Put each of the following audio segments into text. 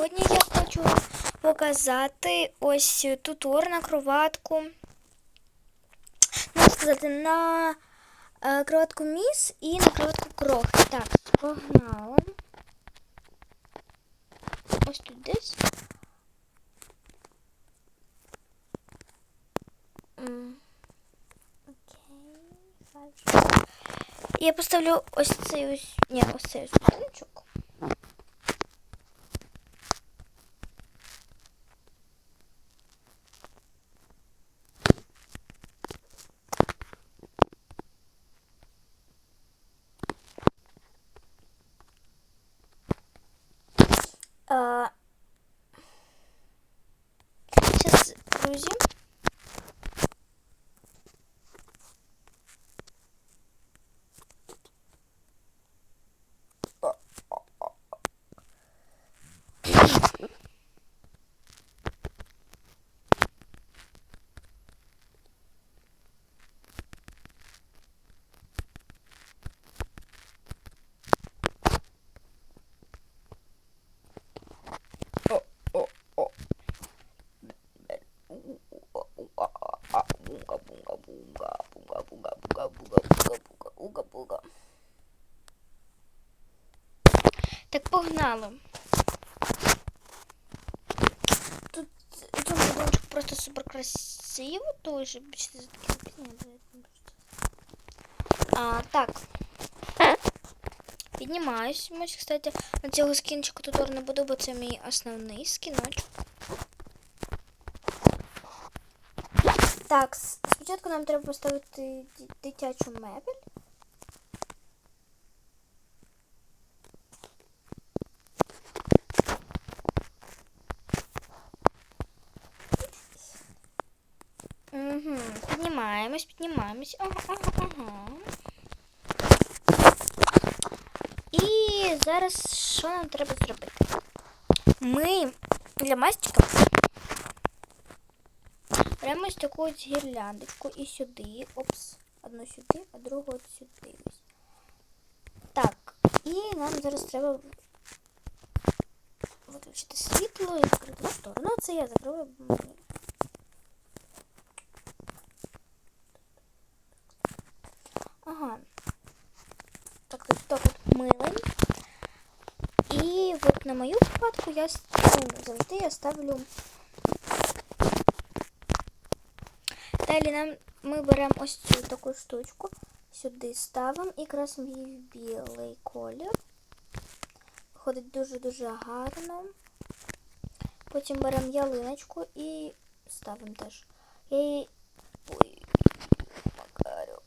Сьогодні я хочу показати ось ту тур на кроватку. Можна сказати, на е, кроватку міс і на кроватку крохи. Так, погнали. Ось тут десь. Окей. Я поставлю ось цей ось. Ні, ось цей ось Сейчас грузим. Погнали. Тут у цьому просто супер красиво, тоже А, так. Піднімаюсь. Ось, кстати, на цього скінчику тут не буду, бо це мій основний скіночок. Так, спочатку нам треба поставити дитячу мебель. Піднімаємось, піднімаємось. Ага, ага, ага. І зараз що нам треба зробити? Ми для мастика Беремо ось таку ось гірляндочку і сюди. Опс. Одну сюди, а другу от сюди. Так. І нам зараз треба виключити світло і закрити сторону. Ну, це я закрила. бо мені- Ага. Так, тут так от милим. І от на мою вкладку я ну, завжди я ставлю Далі нам ми беремо ось цю таку штучку, сюди ставимо і красимо її в білий колір. Виходить дуже-дуже гарно. Потім беремо ялиночку і ставимо теж. Я. Ой, Макарю.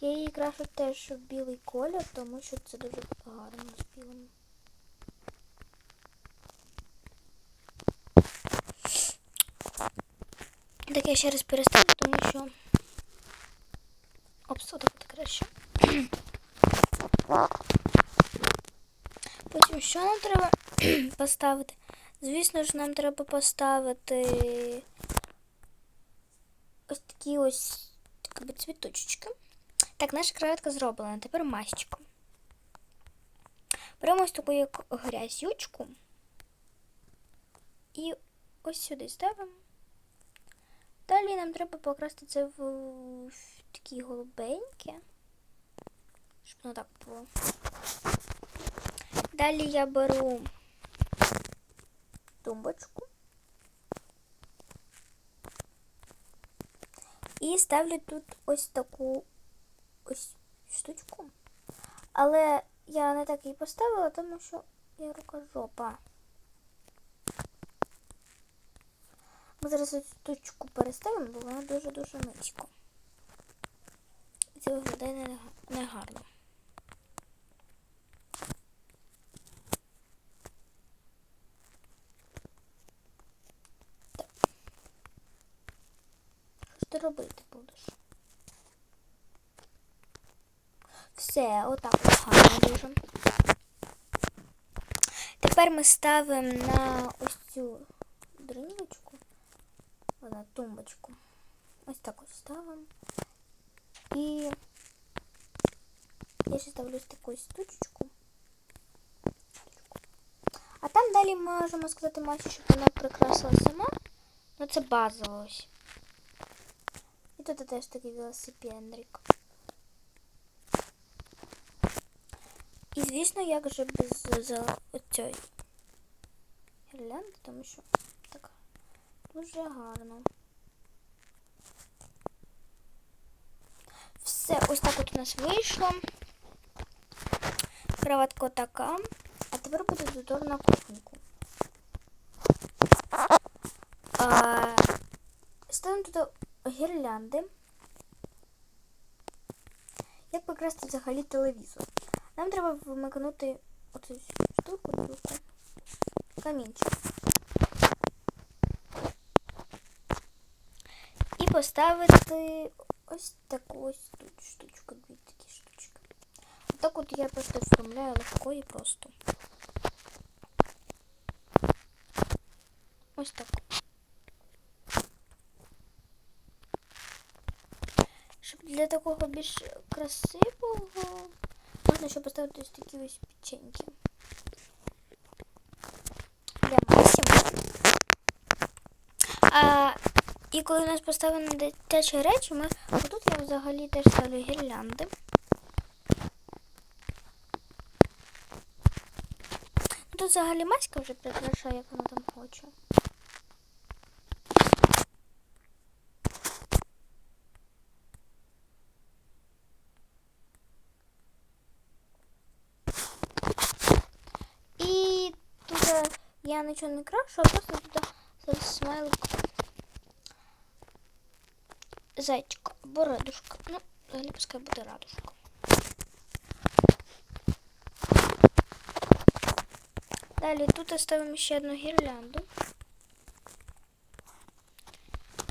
Я її крашу теж в білий колір, тому що це дуже гарно з білим. Так я ще раз переставлю, тому що. Опс, отак от краще. Потім що нам треба поставити? Звісно ж, нам треба поставити ось такі ось якби, цвіточки. Так, наша креветка зроблена. Тепер масочку. Беремо ось таку грязючку. І ось сюди ставимо. Далі нам треба покрасти це в, в такі голубенькі. Щоб воно так було. Далі я беру тумбочку. І ставлю тут ось таку ось штучку. Але я не так її поставила, тому що я рука жопа. Ми зараз цю штучку переставимо, бо вона дуже-дуже низько. І це виглядає не- негарно. Що ти робити будеш? Все, отак от гарно дуже. Тепер ми ставимо на ось цю дринівочку на тумбочку. Ось так ось ставимо. І я ще ставлю ось таку ось штучечку. Далі можемо сказати Масі, щоб вона прикрасила сама. Ну це базово ось. І тут теж такий велосипедрик. І звісно, як же без за оцьої гірлянди, тому що так дуже гарно. Все, ось так от у нас вийшло. Кроватка така. А тепер буде додор на кухоньку. Ставимо тут гірлянди. Як покрасти взагалі телевізор? Нам треба вмикнути оцю штуку, штуку. Камінчик. І поставити ось таку ось тут штучку, дві такі штучки. Так от я просто оформляю легко і просто. Ось так. Щоб для такого більш красивого можна ще поставити ось такі ось печеньки. Для Масі. А, і коли у нас поставлені дитячі речі, ми отут я взагалі теж ставлю гірлянди. Тут взагалі маська вже прикрашає, як вона там хоче. І тут е, я нічого не крашу, а просто зараз смайлик зайчик або радужка. Ну, взагалі пускай буде радужка. Далі тут ставимо ще одну гірлянду.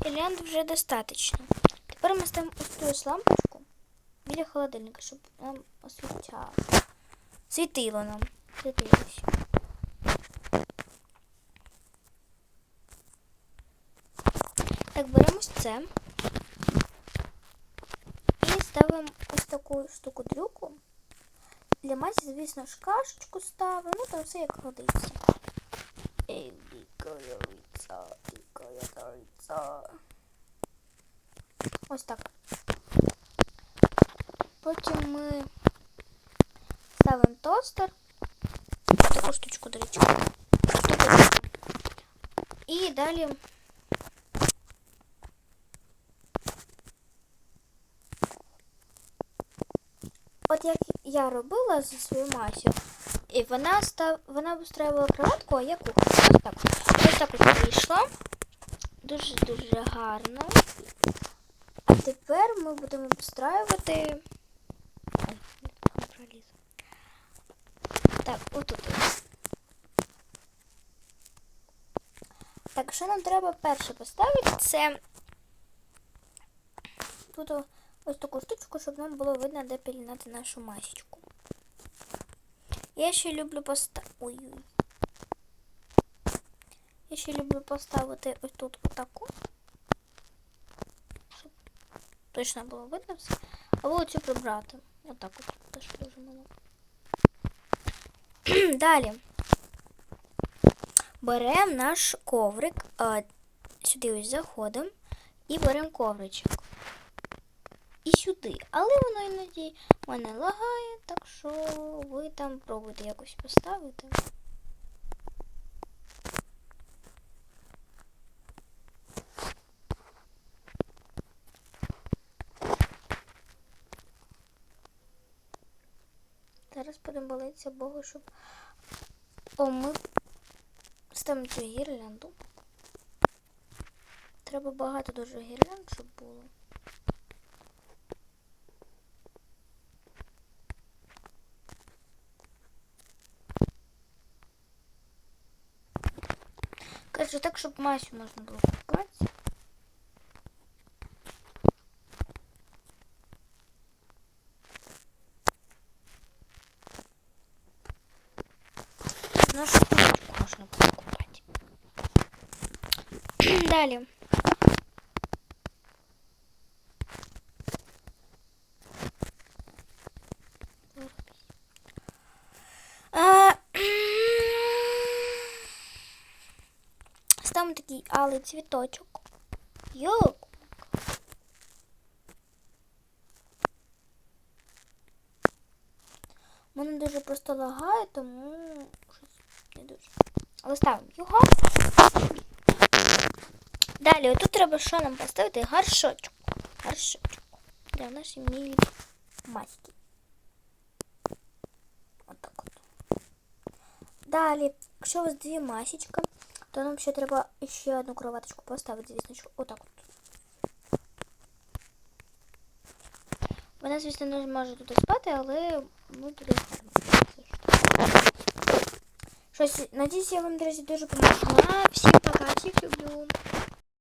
Гірлянди вже достатньо. Тепер ми ставимо ось цю лампочку біля холодильника, щоб нам освітляло. Світило нам. Світилося. Так, беремо ось це. І ставимо ось таку штуку дрюку. Для масі, звісно, ж кашечку ставимо, ну там все як годиться. Ей, дикая дикая Ось так. Потім ми ставимо тостер. Таку штучку, до речі. І далі як я робила зі своєю масю, і вона став, вона вистраювала кроватку, а я кухню. Так. Ось так ось вийшло. Дуже-дуже гарно. А тепер ми будемо обстраювати. Так, отут. Так, що нам треба перше поставити? Це тут ось таку штучку, щоб нам було видно, де пілінати нашу масічку. Я ще люблю поставити... Ой-ой. Я ще люблю поставити ось тут отаку. Щоб точно було видно все. Або оцю прибрати. Отак от теж дуже мало. Далі. Беремо наш коврик, сюди ось заходимо і беремо ковричок і сюди. Але воно іноді мене лагає, так що ви там пробуйте якось поставити. Зараз будемо молитися Богу, щоб О, ми ставимо цю гірлянду. Треба багато дуже гірлянд, щоб було. Короче, так, щоб Масю можна було купати. Нашу кнопку можна було купати. Далі. А, Беремо такий алий цвіточок. Йок. Мене дуже просто лагає, тому щось не дуже. Але ставимо його. Далі, отут треба що нам поставити? Гаршочок. Гаршочок. Для нашої милі маски. Отак от. Далі, якщо у вас дві масічки, то нам ще треба ще одну кроваточку поставити, звісно, що отак от. Вона, звісно, не може тут спати, але ми туди гарно. Щось, надіюсь, я вам, друзі, дуже допомогла. Всім пока, всіх люблю.